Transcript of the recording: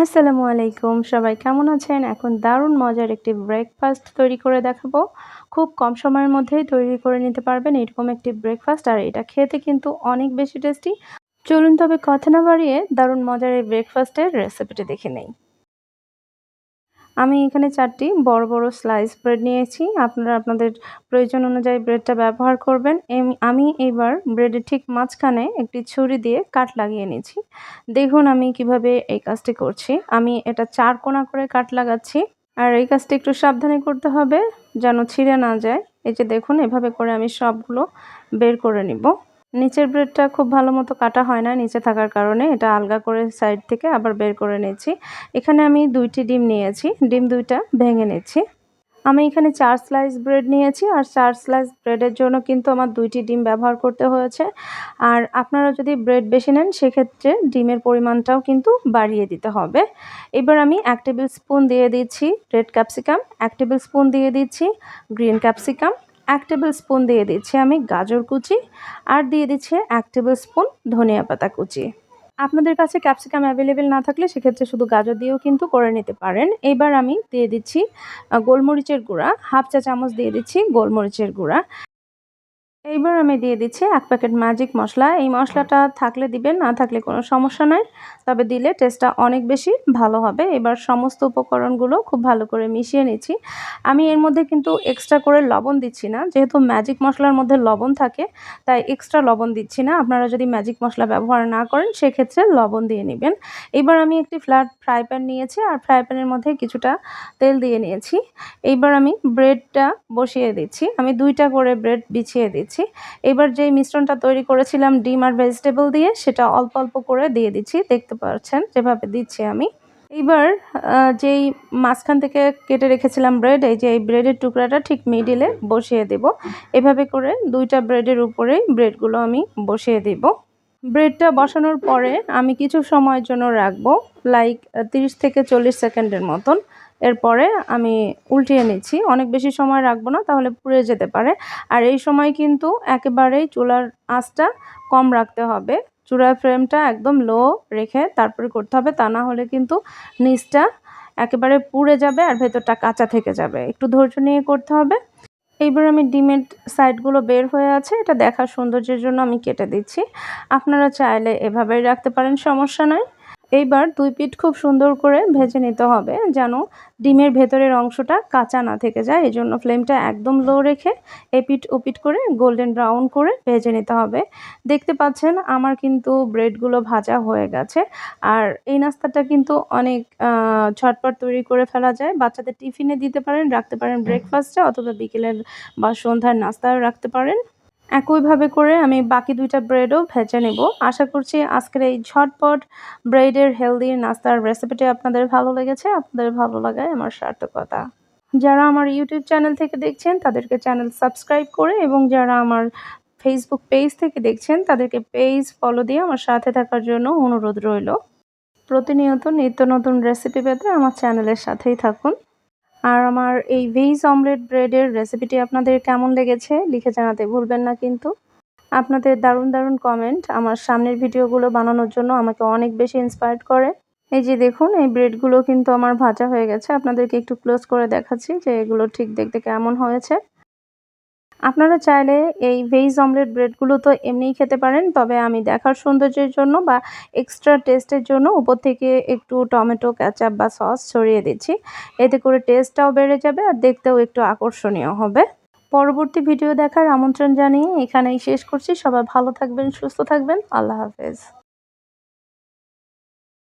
আসসালামু আলাইকুম। সবাই কেমন আছেন? এখন দারুণ মজার একটি ব্রেকফাস্ট তৈরি করে দেখাবো। খুব কম সময়ের মধ্যেই তৈরি করে নিতে পারবেন এরকম একটি ব্রেকফাস্ট আর এটা খেতে কিন্তু অনেক বেশি টেস্টি চলুন তবে কথা না বাড়িয়ে দারুণ মজার এই ব্রেকফাস্টের রেসিপিটি দেখে নেই। আমি এখানে চারটি বড় বড় স্লাইস ব্রেড নিয়েছি। আপনারা আপনাদের প্রয়োজন অনুযায়ী ব্রেডটা ব্যবহার করবেন। আমি এইবার ব্রেডের ঠিক মাঝখানে একটি ছুরি দিয়ে কাট লাগিয়ে নিয়েছি। দেখুন আমি কীভাবে এই কাজটি করছি। আমি এটা চার কোনা করে কাট লাগাচ্ছি। আর এই কাজটি একটু সাবধানে করতে হবে যেন ছিঁড়ে না যায়। এই যে দেখুন, এভাবে করে আমি সবগুলো বের করে নিব। নিচের ব্রেডটা খুব ভালো মতো কাটা হয় না, নিচে থাকার কারণে। এটা আলগা করে সাইড থেকে আবার বের করে নিয়েছি। এখানে আমি দুইটি ডিম নিয়েছি, ডিম দুইটা ভেঙে নিচ্ছি আমি এখানে চার স্লাইস ব্রেড নিয়েছি আর চার স্লাইস ব্রেডের জন্য কিন্তু আমার দুইটি ডিম ব্যবহার করতে হয়েছে। আর আপনারা যদি ব্রেড বেশি নেন, সেক্ষেত্রে ডিমের পরিমাণটাও কিন্তু বাড়িয়ে দিতে হবে। এবার আমি এক টেবিল স্পুন দিয়ে দিচ্ছি রেড ক্যাপসিকাম, এক টেবিল স্পুন দিয়ে দিচ্ছি গ্রিন ক্যাপসিকাম এক টেবিল স্পুন দিয়ে দিচ্ছি আমি গাজর কুচি আর দিয়ে দিচ্ছি এক টেবিল স্পুন ধনিয়া পাতা কুচি। আপনাদের কাছে ক্যাপসিকাম অ্যাভেলেবেল না থাকলে সেক্ষেত্রে শুধু গাজর দিয়েও কিন্তু করে নিতে পারেন। এবার আমি দিয়ে দিচ্ছি গোলমরিচের গুঁড়া, হাফ চা চামচ দিয়ে দিচ্ছি গোলমরিচের গুঁড়া। এইবার আমি দিয়ে দিচ্ছি এক প্যাকেট ম্যাজিক মশলা। এই মশলাটা থাকলে দিবেন, না থাকলে কোনো সমস্যা নয় তবে দিলে টেস্টটা অনেক বেশি ভালো হবে। এবার সমস্ত উপকরণগুলো খুব ভালো করে মিশিয়ে নিচ্ছি। আমি এর মধ্যে কিন্তু এক্সট্রা করে লবণ দিচ্ছি না। যেহেতু ম্যাজিক মশলার মধ্যে লবণ থাকে, তাই এক্সট্রা লবণ দিচ্ছি না। আপনারা যদি ম্যাজিক মশলা ব্যবহার না করেন, সেক্ষেত্রে লবণ দিয়ে নেবেন। এবার আমি একটি ফ্ল্যাট ফ্রাই প্যান নিয়েছি, আর ফ্রাই প্যানের মধ্যে কিছুটা তেল দিয়ে নিয়েছি। এইবার আমি ব্রেডটা বসিয়ে দিচ্ছি। আমি দুইটা করে ব্রেড বিছিয়ে দিচ্ছি। এবার যেই মিশ্রণটা তৈরি করেছিলাম ডিম আর ভেজিটেবল দিয়ে, সেটা অল্প অল্প করে দিয়ে দিচ্ছি। দেখতে পাচ্ছেন, যেভাবে দিচ্ছি আমি। এবার যেই মাঝখান থেকে কেটে রেখেছিলাম ব্রেড এই যে এই ব্রেডের টুকরাটা ঠিক মিডিলে বসিয়ে দেব। এভাবে করে দুইটা ব্রেডের উপরেই ব্রেডগুলো আমি বসিয়ে দেব। ব্রেডটা বসানোর পরে আমি কিছু সময়ের জন্য রাখব লাইক তিরিশ থেকে চল্লিশ সেকেন্ডের মতন। এরপরে আমি উল্টিয়ে নিচ্ছি। অনেক বেশি সময় রাখব না, তাহলে পুড়ে যেতে পারে। আর এই সময় কিন্তু একেবারেই চুলার আঁচটা কম রাখতে হবে। চূড়ার ফ্রেমটা একদম লো রেখে তারপরে করতে হবে, তা না হলে কিন্তু নিচটা একেবারে পুড়ে যাবে আর ভেতরটা কাঁচা থেকে যাবে। একটু ধৈর্য নিয়ে করতে হবে। এইবার আমি ডিমের সাইডগুলো বের হয়ে আছে, এটা দেখার সৌন্দর্যের জন্য আমি কেটে দিচ্ছি। আপনারা চাইলে এভাবেই রাখতে পারেন, সমস্যা নয়। এইবার দুই পিঠ খুব সুন্দর করে ভেজে নিতে হবে যেন ডিমের ভেতরের অংশটা কাঁচা না থেকে যায়। এই জন্য ফ্লেমটা একদম লো রেখে এপিট ওপিট করে গোল্ডেন ব্রাউন করে ভেজে নিতে হবে। দেখতে পাচ্ছেন আমার কিন্তু ব্রেডগুলো ভাজা হয়ে গেছে আর এই নাস্তাটা কিন্তু অনেক ঝটপট তৈরি করে ফেলা যায়। বাচ্চাদের টিফিনে দিতে পারেন, রাখতে পারেন ব্রেকফাস্টে অথবা বিকেলের বা সন্ধ্যার নাস্তাও রাখতে পারেন। একইভাবে করে আমি বাকি দুইটা ব্রেডও ভেজে নেব। আশা করছি আজকের এই ঝটপট ব্রেডের হেলদি নাস্তার রেসিপিটি আপনাদের ভালো লেগেছে। আপনাদের ভালো লাগায় আমার সার্থকতা। যারা আমার ইউটিউব চ্যানেল থেকে দেখছেন, তাদেরকে চ্যানেল সাবস্ক্রাইব করে এবং যারা আমার ফেসবুক পেজ থেকে দেখছেন, তাদেরকে পেজ ফলো দিয়ে আমার সাথে থাকার জন্য অনুরোধ রইল। প্রতিনিয়ত নিত্য নতুন রেসিপি পেতে আমার চ্যানেলের সাথেই থাকুন। আর আমার এই ভেজ অমলেট ব্রেডের রেসিপিটি আপনাদের কেমন লেগেছে লিখে জানাতে ভুলবেন না কিন্তু। আপনাদের দারুণ দারুণ কমেন্ট আমার সামনের ভিডিওগুলো বানানোর জন্য আমাকে অনেক বেশি ইন্সপায়ার্ড করে। এই যে দেখুন, এই ব্রেডগুলো কিন্তু আমার ভাজা হয়ে গেছে। আপনাদেরকে একটু ক্লোজ করে দেখাচ্ছি যে এগুলো ঠিক দেখতে কেমন হয়েছে। আপনারা চাইলে এই ভেজ অমলেট ব্রেডগুলো তো এমনিই খেতে পারেন, তবে আমি দেখার সৌন্দর্যের জন্য বা এক্সট্রা টেস্টের জন্য উপর থেকে একটু টমেটো ক্যাচাপ বা সস ছড়িয়ে দিচ্ছি। এতে করে টেস্টটাও বেড়ে যাবে আর দেখতেও একটু আকর্ষণীয় হবে। পরবর্তী ভিডিও দেখার আমন্ত্রণ জানিয়ে এখানেই শেষ করছি। সবাই ভালো থাকবেন, সুস্থ থাকবেন। আল্লাহ হাফেজ।